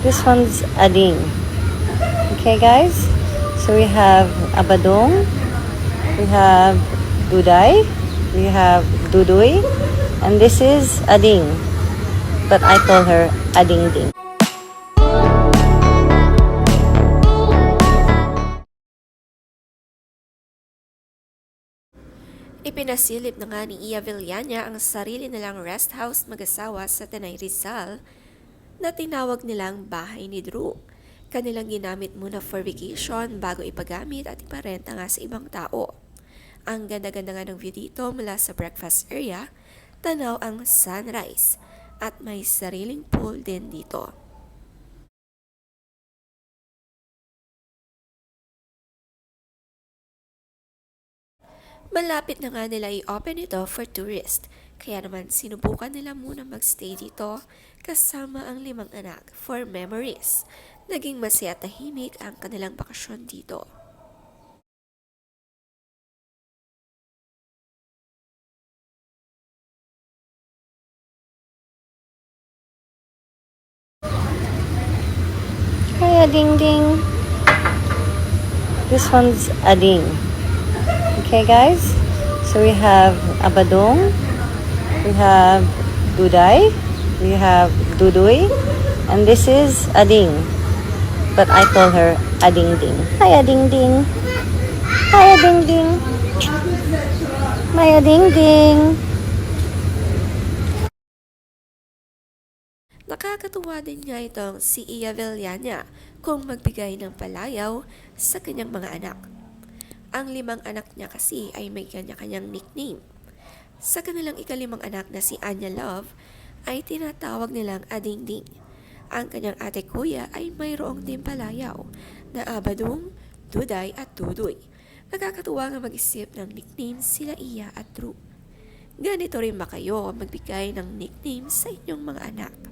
This one's Ading. Okay, guys? So we have Abadong, we have Duday, we have Duduy, and this is Ading. But I call her Ading Ding. Ipinasilip na nga ni Iya Villania ang sarili nilang rest house mag-asawa sa Tanay Rizal na tinawag nilang bahay ni Drew. Kanilang ginamit muna for vacation bago ipagamit at iparenta nga sa ibang tao. Ang ganda-ganda nga ng view dito mula sa breakfast area, tanaw ang sunrise at may sariling pool din dito. Malapit na nga nila i-open ito for tourist. Kaya naman sinubukan nila muna magstay dito kasama ang limang anak for memories. Naging masaya tahimik ang kanilang bakasyon dito. Hi, Ading Ding. This one's Ading. Okay, guys? So we have Abadong, we have Duday, we have Duduy, and this is Ading. But I call her Ading Ding. Hi, Ading Ding. Hi, Ading Ding. My Ading Ding. Nakakatuwa din nga itong si Iya Villania kung magbigay ng palayaw sa kanyang mga anak. Ang limang anak niya kasi ay may kanya-kanyang nickname. Sa kanilang ikalimang anak na si Anya Love ay tinatawag nilang Ading Ding. Ang kanyang ate kuya ay mayroong din palayaw na Abadong, Duday at Dudoy. Nakakatuwa nga mag-isip ng nickname sila Iya at Drew. Ganito rin ba kayo magbigay ng nickname sa inyong mga anak?